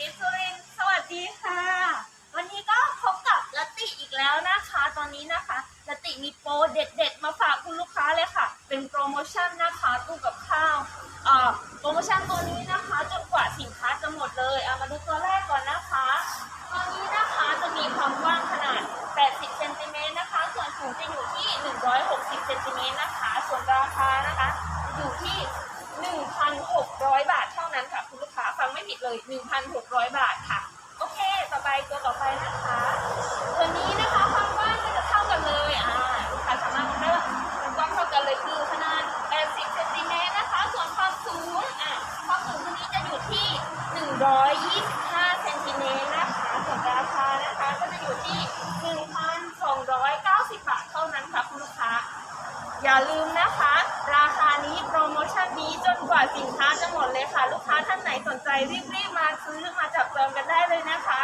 นิสุรินสวัสดีค่ะ วันนี้ก็พบกับลติอีกแล้วนะคะ ตอนนี้นะคะลติมีโปรเด็ด ๆ มาฝากคุณลูกค้าเลยค่ะ เป็นโปรโมชั่นนะคะตู้กับข้าวเอ่อโปรโมชั่นตัวนี้นะคะจนกว่าสินค้าจะหมดเลยเอามาดูตัวแรกก่อนนะคะตัวนี้นะคะจะมีความกว้างขนาด 80เซนติเมตรนะคะ ส่วนสูงจะอยู่ที่ 160เซนติเมตรนะคะ ส่วนราคานะคะอยู่ที่ 1,600 บาทเท่านั้นค่ะ คุณลูกค้าฟังไม่ผิด เลย 1,600 บาทค่ะ โอเค ต่อไปตัวต่อไปนะคะ ตัวนี้นะคะความกว้างก็จะเท่ากันเลยอ่าลูกค้าสามารถมองได้ว่ามกว้างเท่ากันเลยคือขนาด 80เซนติเมตรนะคะ ส่วนความสูงอะความสูงตัวนี้จะอยู่ที่ 125เซนติเมตรนะคะส่วนราคานะคะก็จะอยู่ที่ 1,290 บาทเท่านั้นค่ะคุณลูกค้า อย่าลืมนะคะ ราคานี้โปรโมชั่นนี้จนกว่าสินค้าจะหมดเลยค่ะลูกค้า ใจรีบๆมาซื้อมาจับจองกันได้เลยนะคะ